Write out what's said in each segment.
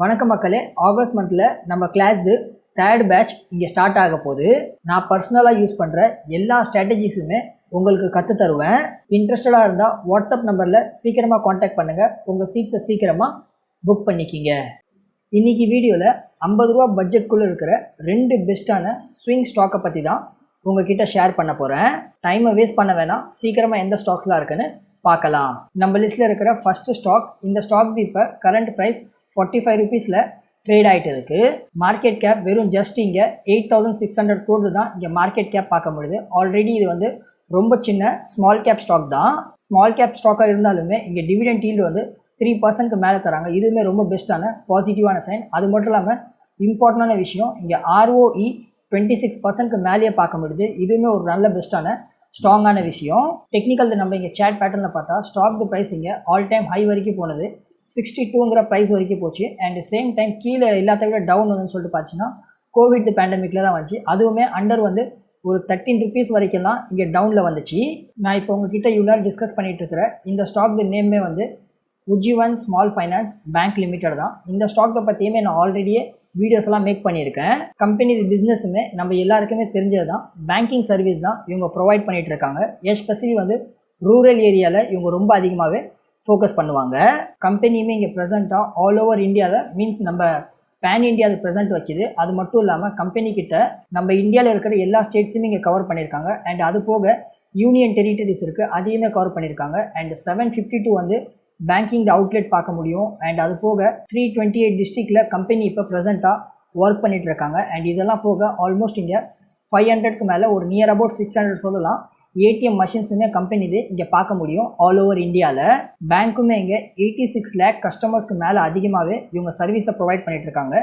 வணக்கம் மக்களே. ஆகஸ்ட் மந்தில் நம்ம கிளாஸ்து தேர்ட் பேட்ச் இங்கே ஸ்டார்ட் ஆக போது நான் பர்சனலாக யூஸ் பண்ணுற எல்லா ஸ்ட்ராட்டஜிஸுமே உங்களுக்கு கற்று தருவேன். இன்ட்ரெஸ்டடாக இருந்தால் வாட்ஸ்அப் நம்பரில் சீக்கிரமாக காண்டாக்ட் பண்ணுங்கள் உங்கள் சீட்ஸை சீக்கிரமாக புக் பண்ணிக்கிங்க. இன்னைக்கு வீடியோவில் ஐம்பது ரூபா பட்ஜெட்குள்ளே இருக்கிற ரெண்டு பெஸ்ட்டான ஸ்விங் ஸ்டாக்கை பற்றி தான் உங்ககிட்ட ஷேர் பண்ண போகிறேன் டைமை வேஸ்ட் பண்ண வேணாம். சீக்கிரமாக எந்த ஸ்டாக்ஸ்லாம் இருக்குன்னு பார்க்கலாம். நம்ம லிஸ்ட்டில் இருக்கிற ஃபஸ்ட்டு ஸ்டாக் இந்த ஸ்டாக் இப்போ கரண்ட் ப்ரைஸ் ஃபார்ட்டி ஃபைவ் ருபீஸில் ட்ரேட் ஆகிட்டு இருக்குது மார்க்கெட் கேப் வெறும் ஜஸ்ட் இங்கே eight thousand six hundred crore தான் இங்கே மார்க்கெட் கேப் பார்க்க முடியுது. ஆல்ரெடி இது வந்து ரொம்ப சின்ன ஸ்மால் கேப் ஸ்டாக் தான். ஸ்மால் கேப் ஸ்டாக்காக இருந்தாலுமே இங்கே டிவிடெண்ட் ஈல்டு வந்து த்ரீ பர்சன்ட்க்கு மேலே தராங்க. இதுவுமே ரொம்ப பெஸ்ட்டான பாசிட்டிவான சைன் அது மட்டும் இல்லாமல் இம்பார்ட்டண்டான விஷயம் இங்கே ஆர்ஓஇ டுவெண்ட்டி சிக்ஸ் பர்சன்ட்க்கு மேலேயே பார்க்க முடியுது. இதுவுமே ஒரு நல்ல பெஸ்ட்டான ஸ்ட்ராங்கான விஷயம். டெக்னிக்கல் நம்ம இங்கே சேட் பேட்டர்னில் பார்த்தா ஸ்டாக் ப்ரைஸ் இங்கே ஆல் டைம் ஹை வரைக்கும் போனது. சிக்ஸ்டி டூங்கிற ப்ரைஸ் வரைக்கும் போச்சு. அண்ட் சேம் டைம் கீழே எல்லாத்த விட டவுன் வந்துன்னு சொல்லிட்டு பார்த்தீங்கன்னா கோவிட் பேண்டமிக்கில் தான் வந்துச்சு. அதுவுமே அண்டர் வந்து ஒரு தேர்ட்டின் ருபீஸ் வரைக்கும்லாம் இங்கே டவுனில் வந்துச்சு. நான் இப்போ உங்ககிட்ட இவ்வளோ டிஸ்கஸ் பண்ணிகிட்டு இருக்கிறேன். இந்த ஸ்டாக் நேமே வந்து Ujjivan small finance bank limited தான். இந்த ஸ்டாக்கை பற்றியுமே நான் ஆல்ரெடியே வீடியோஸ் எல்லாம் மேக் பண்ணியிருக்கேன். கம்பெனி பிஸ்னஸுமே நம்ம எல்லாருக்குமே தெரிஞ்சது தான். பேங்கிங் சர்வீஸ் தான் இவங்க ப்ரொவைட் பண்ணிகிட்டு இருக்காங்க. எஸ்பெஷலி வந்து ரூரல் ஏரியாவில் இவங்க ரொம்ப அதிகமாகவே ஃபோக்கஸ் பண்ணுவாங்க. கம்பெனியுமே இங்கே ப்ரெசண்ட்டாக ஆல் ஓவர் இந்தியாவில் மீன்ஸ் நம்ம பேன் இந்தியாவில் ப்ரெசென்ட் வைக்கிது. அது மட்டும் இல்லாமல் கம்பெனி கிட்ட நம்ம இந்தியாவில் இருக்கிற எல்லா ஸ்டேட்ஸுமே இங்கே கவர் பண்ணியிருக்காங்க. அண்ட் அது போக யூனியன் டெரிட்டரிஸ் இருக்குது அதையுமே கவர் பண்ணியிருக்காங்க. அண்ட் செவன் ஃபிஃப்டி டூ வந்து பேங்கிங் அவுட்லெட் பார்க்க முடியும். அண்ட் அது போக த்ரீ டுவெண்ட்டி எயிட் டிஸ்ட்ரிக்டில் கம்பெனி இப்போ ப்ரெசென்ட்டாக ஒர்க் பண்ணிகிட்டு இருக்காங்க. அண்ட் இதெல்லாம் போக ஆல்மோஸ்ட் இங்கே ஃபைவ் ஹண்ட்ரட்க்கு மேலே ஒரு நியர் அபவுட் சிக்ஸ் ஹண்ட்ரட் சொல்லலாம். ஏடிஎம் மஷின்ஸுமே கம்பெனி இது. இங்கே பார்க்க முடியும். ஆல் ஓவர் இந்தியாவில் பேங்க்குமே இங்கே எயிட்டி சிக்ஸ் லேக் கஸ்டமர்ஸ்க்கு மேலே அதிகமாகவே இவங்க சர்வீஸை ப்ரொவைட் பண்ணிகிட்டு இருக்காங்க.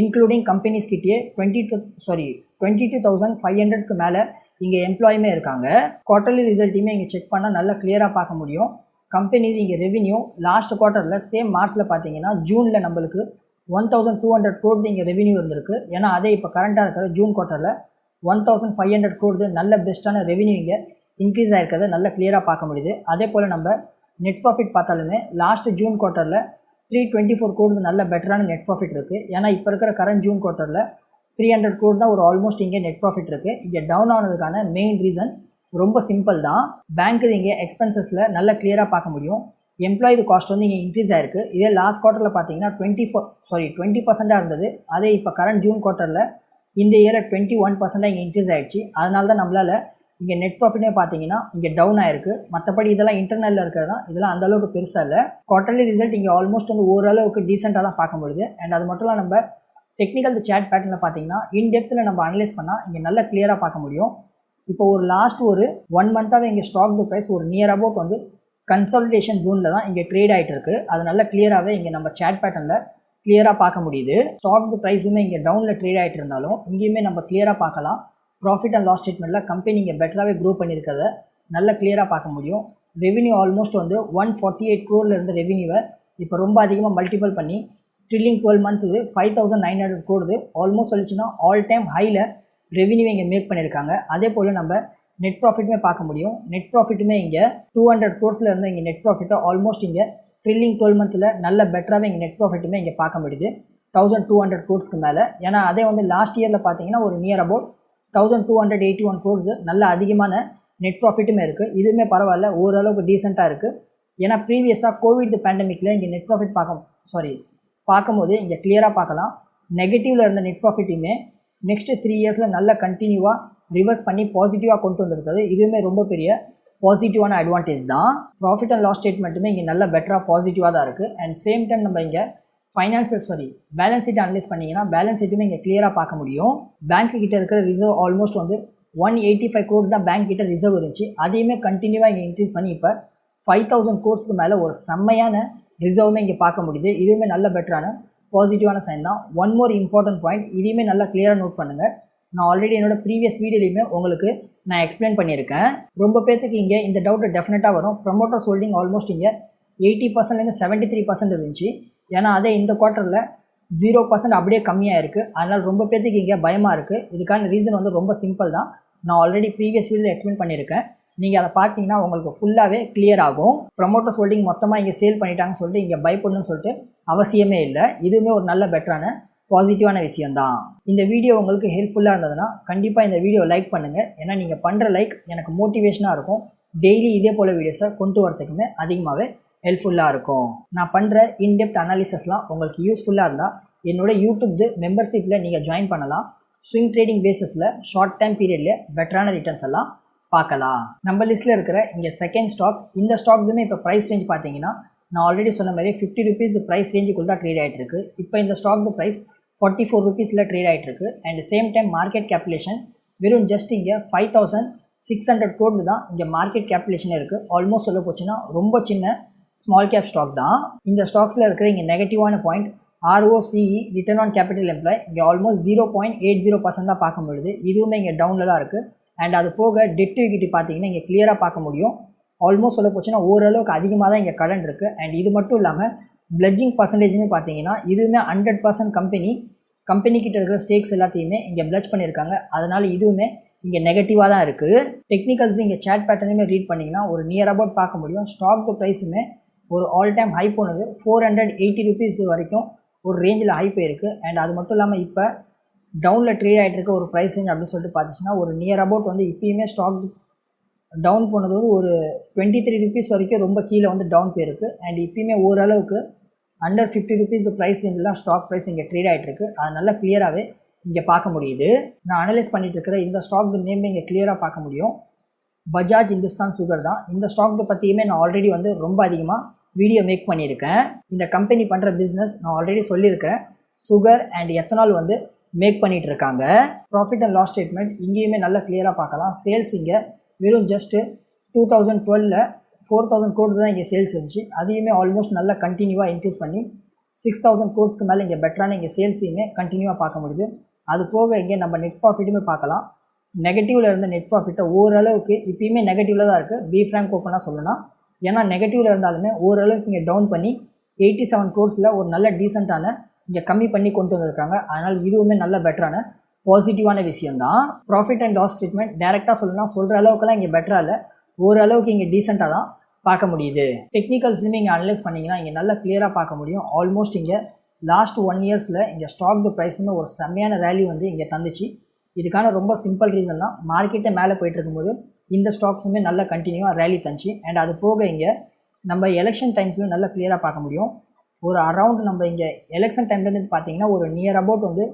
இன்க்ளூடிங் கம்பெனிஸ் கிட்டேயே twenty two sorry twenty two thousand five ஹண்ட்ரட்க்கு மேலே இங்கே எம்ப்ளாயுமே இருக்காங்க. குவார்ட்டர்லி ரிசல்ட்டையுமே இங்கே செக் பண்ணால் நல்லா கிளியராக பார்க்க முடியும். கம்பெனி இங்கே ரெவென்யூ லாஸ்ட் குவார்ட்டரில் சேம் மார்ச்சில் பார்த்தீங்கன்னா ஜூனில் நம்மளுக்கு ஒன் தௌசண்ட் டூ ஹண்ட்ரட் கோடி இங்கே ரெவென்யூ இருந்திருக்கு. ஏன்னா அதே இப்போ கரண்ட்டாக இருக்கிற ஜூன் குவார்ட்டரில் ஒன் தௌசண்ட் ஃபைவ் ஹண்ட்ரட் கோடு நல்ல பெஸ்ட்டான ரெவன்யூ இங்கே இன்க்ரீஸ் ஆகிருக்கிறத நல்ல கிளியராக பார்க்க முடியுது. அதே போல் நம்ம நெட் ப்ராஃபிட் பார்த்தாலுமே லாஸ்ட் ஜூன் குவார்ட்டரில் த்ரீ டுவெண்ட்டி ஃபோர் கோடு நல்ல பெட்டரான நெட் ப்ராஃபிட் இருக்குது ஏன்னா இப்போ இருக்கிற கரண்ட் ஜூன் குவார்ட்டரில் த்ரீ ஹண்ட்ரட் கோடு தான் ஒரு ஆல்மோஸ்ட் இங்கே நெட் ப்ராஃபிட் இருக்குது இங்கே டவுன் ஆனதுக்கான மெயின் ரீசன் ரொம்ப சிம்பிள் தான். பேங்க்கு இங்கே எக்ஸ்பென்சஸில் நல்ல கிளியராக பார்க்க முடியும். எம்ப்ளாயி காஸ்ட் வந்து இங்கே இன்க்ரீஸ் ஆயிருக்கு. இதே லாஸ்ட் குவார்ட்டரில் பார்த்தீங்கன்னா டுவெண்ட்டி ஃபோர் சாரி டுவெண்ட்டி பர்சென்ட்டாக இருந்தது. அதே இப்போ கரண்ட் ஜூன் குவார்ட்டரில் இந்த இயரில் டுவெண்ட்டி ஒன் பர்சன்டாக இங்கே இன்க்ரீஸ் ஆயிடுச்சு. அதனால தான் நம்மளால் இங்கே நெட் ப்ராஃபிட்டே பார்த்தீங்கன்னா இங்கே டவுன் ஆயிருக்கு. மற்றபடி இதெல்லாம் இன்டர்னலில் இருக்கிறது தான் இதெல்லாம் அந்த அளவுக்கு பெருசாக இல்லை. குவார்டர்லி ரிசல்ட் இங்கே ஆல்மோஸ்ட் வந்து ஓரளவுக்கு டீசெண்டாக தான் பார்க்க முடியுது. அண்ட் அது மட்டும் இல்லாமல் நம்ம டெக்னிக்கல் சேட் பேட்டர்னில் பார்த்தீங்கன்னா இன்டெப்த்தில் நம்ம அனலைஸ் பண்ணால் இங்கே நல்லா கிளியராக பார்க்க முடியும். இப்போ ஒரு லாஸ்ட் ஒரு ஒன் மந்த்தாகவே இங்கே ஸ்டாக் ப்ரைஸ் ஒரு நியர் அபவுட் வந்து கன்சல்டேஷன் ஜோனில் தான் இங்கே ட்ரேட் ஆகிட்டு இருக்கு. அது நல்லா கிளியராகவே இங்கே நம்ம சேட் பேட்டர்னில் கிளியராக பார்க்க முடியுது. ஸ்டாக் ப்ரைஸுமே இங்கே டவுனில் ட்ரேட் ஆகிட்டு இருந்தாலும் இங்கேயுமே நம்ம கிளியராக பார்க்கலாம். ப்ராஃபிட் அண்ட் லாஸ் ஸ்டேட்மெண்ட்டில் கம்பெனி இங்கே பெட்டராகவே க்ரோ பண்ணியிருக்கிறத நல்லா கிளியராக பார்க்க முடியும். ரெவின்யூ ஆல்மோஸ்ட் வந்து ஒன் ஃபார்ட்டி எயிட் க்ரோரில் இருந்த ரெவென்யூவை இப்போ ரொம்ப அதிகமாக மல்டிபிள் பண்ணி trailing twelve month five thousand nine hundred கோடுது almost சொல்லிச்சுன்னா ஆல் டைம் ஹையில் ரெவின்யூ இங்கே மேக் பண்ணியிருக்காங்க. அதே போல் நம்ம நெட் ப்ராஃபிட்டுமே பார்க்க முடியும். நெட் ப்ராஃபிட்டுமே இங்கே டூ ஹண்ட்ரட் கோர்ஸில் இருந்து இங்கே நெட் ப்ராஃபிட்டை ஆல்மோஸ்ட் இங்கே ட்ரில்லிங் டுவெல் மந்த்தில் நல்ல பெட்டராகவே இங்கே நெட் ப்ராஃபிட்டுமே இங்கே பார்க்க முடியுது. தௌசண்ட் டூ ஹண்ட்ரட் கோர்ஸ்க்கு மேலே. ஏன்னா அதே வந்து லாஸ்ட் இயரில் பார்த்தீங்கன்னா ஒரு near about thousand two hundred eighty one crores நல்ல அதிகமான நெட் ப்ராஃபிட்டுமே இருக்குது இதுவுமே பரவாயில்ல ஓரளவுக்கு டீசெண்டாக இருக்குது ஏன்னா ப்ரீவியஸாக கோவிட் பேண்டமிக்கில் இங்கே நெட் ப்ராஃபிட் பார்க்க சாரி பார்க்கும்போது இங்கே கிளியராக பார்க்கலாம். நெகட்டிவில் இருந்த நெட் ப்ராஃபிட்டையுமே நெக்ஸ்ட் த்ரீ இயர்ஸில் நல்ல கண்டினியூவாக ரிவர்ஸ் பண்ணி பாசிட்டிவாக கொண்டு வந்திருக்கிறது. இதுவுமே ரொம்ப பெரிய பாசிட்டிவான அட்வான்டேஜ் தான். ப்ராஃபிட் அண்ட் லாஸ் ஸ்டேட்மெண்ட்டுமே இங்கே நல்ல பெட்டராக பாசிட்டிவாக தான் இருக்குது அண்ட் சேம் டைம் நம்ம இங்கே financial sorry balance sheet analyse பண்ணிங்கன்னா பேலன்ஸ் ஷீட்டுமே இங்கே கிளியராக பார்க்க முடியும். பேங்க் கிட்ட இருக்கிற ரிசர்வ் ஆல்மோஸ்ட் வந்து ஒன் எயிட்டி ஃபைவ் கோர்ட் தான் பேங்க் கிட்ட ரிசர்வ் இருந்துச்சு. அதையுமே கண்டினியூவாக இங்கே இன்க்ரீஸ் பண்ணி இப்போ ஃபைவ் தௌசண்ட் கோர்ஸ்க்கு மேலே ஒரு செம்மையான ரிசர்வுமே இங்கே பார்க்க முடியுது. இதுவுமே நல்ல பெட்டரான பாசிட்டிவான சைன் தான். ஒன் மோர் இம்பார்ட்டன்ட் பாயிண்ட் இதையுமே நல்லா கிளியராக நோட் பண்ணுங்கள் நான் ஆல்ரெடி என்னோட ப்ரீவியஸ் வீடியோலையுமே உங்களுக்கு நான் எக்ஸ்பிளைன் பண்ணியிருக்கேன். ரொம்ப பேர்த்துக்கு இங்கே இந்த டவுட்டு டெஃபினட்டாக வரும். ப்ரமோட்டர்ஸ் ஹோல்டிங் ஆல்மோஸ்ட் இங்கே எயிட்டி பர்சன்ட்லேருந்து செவன்ட்டி த்ரீ பர்சன்ட் இருந்துச்சு. ஏன்னா அதே இந்த குவார்ட்டரில் ஜீரோ பர்சன்ட் அப்படியே கம்மியாக இருக்குது அதனால் ரொம்ப பேர்த்துக்கு இங்கே பயமாக இருக்குது இதுக்கான ரீசன் வந்து ரொம்ப சிம்பிள் தான். நான் ஆல்ரெடி ப்ரீவியஸ் வீடியோவில் எக்ஸ்பிளைன் பண்ணியிருக்கேன். நீங்கள் அதை பார்த்தீங்கன்னா உங்களுக்கு ஃபுல்லாகவே கிளியர் ஆகும். ப்ரமோட்டர்ஸ் ஹோல்டிங் மொத்தமாக இங்கே சேல் பண்ணிட்டாங்கன்னு சொல்லிட்டு இங்கே பை பண்ணணும்னு சொல்லிட்டு அவசியமே இல்லை. இதுவுமே ஒரு நல்ல பெட்டரான பாசிட்டிவான விஷயம்தான். இந்த வீடியோ உங்களுக்கு ஹெல்ப்ஃபுல்லாக இருந்ததுன்னா கண்டிப்பாக இந்த வீடியோ லைக் பண்ணுங்கள் ஏன்னா நீங்கள் பண்ணுற லைக் எனக்கு மோட்டிவேஷனாக இருக்கும். டெய்லி இதே போல் வீடியோஸை கொண்டு வரத்துக்குமே அதிகமாகவே ஹெல்ப்ஃபுல்லாக இருக்கும். நான் பண்ணுற இன்டெப்த் அனாலிசஸ்லாம் உங்களுக்கு யூஸ்ஃபுல்லாக இருந்தால் என்னோட யூடியூப் மெம்பர்ஷிப்பில் நீங்கள் ஜாயின் பண்ணலாம். ஸ்விங் ட்ரேடிங் பேசிஸில் ஷார்ட் டைம் பீரியடில் பெட்டரான ரிட்டர்ன்ஸ் எல்லாம் பார்க்கலாம். நம்ம லிஸ்ட்டில் இருக்கிற இங்கே செகண்ட் ஸ்டாக் இந்த ஸ்டாக்குமே இப்போ ப்ரைஸ் ரேஞ்ச் பார்த்தீங்கன்னா நான் ஆல்ரெடி சொன்ன மாதிரி ஃபிஃப்டி ருபீஸ் ப்ரைஸ் ரேஞ்சுக்குள்ள தான் ட்ரேட் ஆகிட்டு இருக்கு. இப்போ இந்த ஸ்டாக் ப்ரைஸ் ஃபார்ட்டி ஃபோர் ருபீஸில் ட்ரேட் ஆகிட்டு அண்ட் சேம் டைம் மார்க்கெட் கேப்புலேஷன் வெறும் ஜஸ்ட் இங்கே ஃபைவ் தௌசண்ட் சிக்ஸ் ஹண்ட்ரட் கோடி தான் இங்கே மார்க்கெட் கேபிலேஷன் இருக்குது ஆல்மோஸ்ட் சொல்ல போச்சுன்னா ரொம்ப சின்ன ஸ்மால் கேப் ஸ்டாக் தான். இந்த ஸ்டாக்ஸில் இருக்கிற இங்கே நெகட்டிவான point ROCE return on capital employ இங்கே almost zero point eight zero percent தான் பார்க்க முடியுது. இதுவுமே இங்கே டவுனில் தான் இருக்குது அண்ட் அது போக டெட் இக்விட்டி பார்த்தீங்கன்னா இங்கே கிளியராக பார்க்க முடியும். ஆல்மோஸ்ட் சொல்ல போச்சுன்னா ஓரளவுக்கு அதிகமாக தான் இங்கே கடன் இருக்குது அண்ட் இது மட்டும் இல்லாமல் பிளட்ஜிங் பர்சன்டேஜுமே பார்த்தீங்கன்னா இதுவுமே ஹண்ட்ரட் பர்சன்ட் கம்பெனி கம்பெனி கிட்ட இருக்கிற ஸ்டேக்ஸ் எல்லாத்தையுமே இங்கே பிளட்ஜ் பண்ணியிருக்காங்க. அதனால் இதுவுமே இங்கே நெகட்டிவாக தான் இருக்குது டெக்னிக்கல்ஸ் இங்கே சேட் பேட்டர்னுமே ரீட் பண்ணிங்கன்னா ஒரு நியர் அபவுட் பார்க்க முடியும். ஸ்டாக் ப்ரைஸுமே ஒரு ஆல் டைம் ஹை போனது ஃபோர் ஹண்ட்ரட் எயிட்டி ருபீஸ் வரைக்கும் ஒரு ரேஞ்சில் ஹை போயிருக்கு. அண்ட் அது மட்டும் இல்லாமல் இப்போ டவுனில் ட்ரேட் ஆகிட்டு இருக்க ஒரு ப்ரைஸ் ரேஞ்ச் அப்படின்னு சொல்லிட்டு பார்த்துச்சுன்னா ஒரு நியர் அபவுட் வந்து இப்பயுமே ஸ்டாக் டவுன் போனது வந்து ஒரு டுவெண்ட்டி த்ரீ ருபீஸ் வரைக்கும் ரொம்ப கீழே வந்து டவுன் போயிருக்கு. அண்ட் இப்பயுமே ஓரளவுக்கு அண்டர் ஃபிஃப்டி ருபீஸ் ப்ரைஸ் ரேஞ்சில் ஸ்டாக் ப்ரைஸ் இங்கே ட்ரேட் ஆகிட்டு இருக்கு அது நல்லா கிளியராகவே இங்கே பார்க்க முடியுது. நான் அனலைஸ் பண்ணிட்டு இருக்கிற இந்த ஸ்டாக் நேம் இங்கே கிளியராக பார்க்க முடியும். பஜாஜ் இந்துஸ்தான் சுகர் தான். இந்த ஸ்டாக் பற்றியுமே நான் ஆல்ரெடி வந்து ரொம்ப அதிகமாக வீடியோ மேக் பண்ணியிருக்கேன். இந்த கம்பெனி பண்ணுற பிஸ்னஸ் நான் ஆல்ரெடி சொல்லியிருக்கிறேன். சுகர் அண்ட் எத்தனால் வந்து மேக் பண்ணிகிட்டு இருக்காங்க. ப்ராஃபிட் அண்ட் லாஸ் ஸ்டேட்மெண்ட் இங்கேயுமே நல்லா கிளியராக பார்க்கலாம். சேல்ஸ் இங்கே வெறும் ஜஸ்ட்டு டூ தௌசண்ட் டுவெலில் ஃபோர் தௌசண்ட் கோடி தான் இங்கே சேல்ஸ் இருந்துச்சு. அதையுமே ஆல்மோஸ்ட் நல்லா கண்டினியூவாக இன்க்ரீஸ் பண்ணி சிக்ஸ் தௌசண்ட் கோட்ஸ்க்கு மேலே இங்கே பெட்டரான இங்கே சேல்ஸையுமே கண்டினியூவாக பார்க்க முடியுது. அது போக இங்கே நம்ம நெட் ப்ராஃபிட்டுமே பார்க்கலாம். நெகட்டிவில் இருந்த நெட் ப்ராஃபிட்டை ஓரளவுக்கு இப்பயுமே நெகட்டிவில் தான் இருக்குது பி ஃப்ரேங்க் ஓப்பனாக சொல்லணும் ஏன்னா நெகட்டிவில் இருந்தாலுமே ஓரளவுக்கு இங்கே டவுன் பண்ணி எயிட்டி செவன் கோர்ஸில் ஒரு நல்ல டீசெண்டான இங்கே கம்மி பண்ணி கொண்டு வந்திருக்காங்க. அதனால் இதுவுமே நல்ல பெட்டரான பாசிட்டிவான விஷயந்தான் ப்ராஃபிட் அண்ட் லாஸ் ஸ்டேட்மெண்ட் டேரெக்டாக சொல்லணும்னா சொல்கிற அளவுக்குலாம் இங்கே பெட்டராக இல்லை. ஓரளவுக்கு இங்கே டீசெண்டாக தான் பார்க்க முடியுது. டெக்னிக்கல்ஸ்லையுமே இங்கே அனலைஸ் பண்ணிங்கன்னா இங்கே நல்லா கிளியராக பார்க்க முடியும். ஆல்மோஸ்ட் இங்கே லாஸ்ட் ஒன் இயர்ஸில் இங்கே ஸ்டாக் ப்ரைஸுமே ஒரு செம்மையான வேல்யூ வந்து இங்கே தந்துச்சு. இதுக்கான ரொம்ப சிம்பிள் ரீசன் தான் மார்க்கெட்டை மேலே போயிட்டு இருக்கும்போது இந்த ஸ்டாக்ஸுமே நல்லா கண்டினியூவாக ரேலி தந்துச்சு. அண்ட் அது போக இங்கே நம்ம எலெக்ஷன் டைம்ஸ்லையும் நல்லா கிளியராக பார்க்க முடியும். ஒரு அரவுண்ட் நம்ம இங்கே எலெக்ஷன் டைம்லேருந்து பார்த்தீங்கன்னா ஒரு நியர் அபவுட் வந்து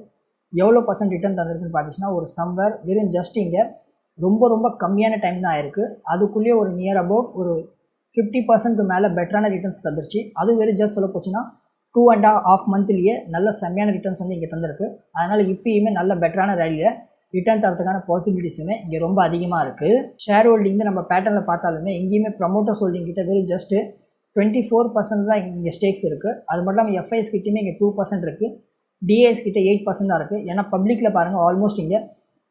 எவ்வளோ பர்சன்ட் ரிட்டர்ன் தந்திருக்குன்னு பார்த்துச்சுன்னா ஒரு சம்வேர் வெறும் ஜஸ்ட் இங்கே ரொம்ப ரொம்ப கம்மியான டைம் தான் ஆயிருக்கு அதுக்குள்ளேயே ஒரு நியர் அபவுட் ஒரு ஃபிஃப்டி பர்சன்ட் மேலே பெட்டரான ரிட்டர்ன்ஸ் தந்துருச்சு. அது வெறும் ஜஸ்ட் சொல்ல போச்சுன்னா டூ அண்ட் ஆஃப் மந்த்லேயே நல்ல செம்மையான ரிட்டர்ன்ஸ் வந்து இங்கே தந்திருக்கு. அதனால் இப்பயுமே நல்ல பெட்டரான ரேலியில் ரிட்டர்ன் தரத்துக்கான பாசிபிலிட்டிஸுமே இங்கே ரொம்ப அதிகமாக இருக்குது ஷேர் ஹோல்டிங் நம்ம பேட்டர்னில் பார்த்தாலுமே எங்கேயுமே ப்ரமோட்டர்ஸ் ஹோல்டிங் கிட்ட வெறும் ஜஸ்ட்டு டுவெண்ட்டி ஃபோர் பர்சன்ட் தான் இங்கே ஸ்டேக்ஸ் இருக்குது அது மட்டும் இல்லாமல் எஃப்ஐஎஸ் கிட்டேயுமே இங்கே டூ பர்சன்ட் இருக்குது டிஏஎஸ் கிட்ட எயிட் பர்சன்ட் தான் இருக்குது ஏன்னா பப்ளிக்கில் பாருங்கள் ஆல்மோஸ்ட் இங்கே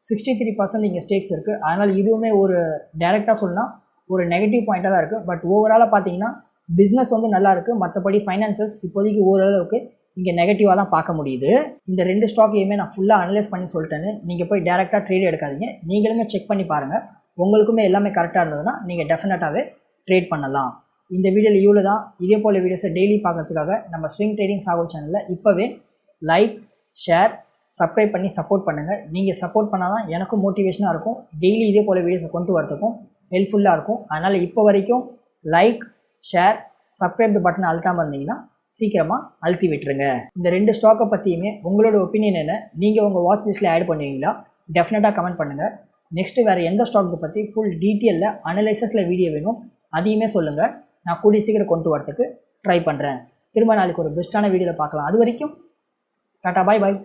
சிக்ஸ்டி த்ரீ பர்சன்ட் இங்கே ஸ்டேக்ஸ் இருக்குது அதனால் இதுவுமே ஒரு டேரெக்டாக சொல்லலாம் ஒரு நெகட்டிவ் பாயிண்ட்டாக தான் இருக்குது பட் ஓவராலாக பார்த்தீங்கன்னா பிஸ்னஸ் வந்து நல்லா இருக்குது மற்றபடி ஃபைனான்சஸ் இப்போதைக்கு ஓரளவுக்கு இங்கே நெகட்டிவாக தான் பார்க்க முடியுது. இந்த ரெண்டு ஸ்டாக்கையுமே நான் ஃபுல்லாக அனலைஸ் பண்ணி சொல்லிட்டேன்னு நீங்கள் போய் டேரெக்டாக ட்ரேட் எடுக்காதீங்க. நீங்களுமே செக் பண்ணி பாருங்கள் உங்களுக்குமே எல்லாமே கரெக்டாக இருந்ததுன்னா நீங்கள் டெஃபினட்டாகவே ட்ரேட் பண்ணலாம். இந்த வீடியோவில் இவ்வளோ தான். இதே போல் வீடியோஸை டெய்லி பார்க்கறதுக்காக நம்ம ஸ்விங் ட்ரேடிங் சாகோ சேனலில் இப்போவே லைக் ஷேர் சப்ஸ்கிரைப் பண்ணி சப்போர்ட் பண்ணுங்கள் நீங்கள் சப்போர்ட் பண்ணால் தான் எனக்கும் மோட்டிவேஷனாக இருக்கும். டெய்லி இதே போல் வீடியோஸை கொண்டு வரதுக்கும் ஹெல்ப்ஃபுல்லாக இருக்கும். அதனால் இப்போ வரைக்கும் லைக் ஷேர் சப்ஸ்கிரைப் பட்டனை அழுத்தாமல் இருந்தீங்கன்னா சீக்கிரமாக அழுத்தி விட்டுருங்க. இந்த ரெண்டு ஸ்டாக்கை பற்றியுமே உங்களோட ஒப்பீனியன் என்ன? நீங்கள் உங்கள் வாட்ச் லிஸ்ட்டில் ஆட் பண்ணுவீங்களா? டெஃபினட்டாக கமெண்ட் பண்ணுங்கள் நெக்ஸ்ட்டு வேறு எந்த ஸ்டாக்கை பற்றி ஃபுல் டீட்டெயிலில் அனலைசஸில் வீடியோ வேணும் அதையுமே சொல்லுங்கள் நான் கூடிய சீக்கிரம் கொண்டு வரதுக்கு ட்ரை பண்ணுறேன் திரும்ப நாளைக்கு ஒரு பெஸ்ட்டான வீடியோவில் பார்க்கலாம். அது வரைக்கும் டாட்டா பாய் பாய்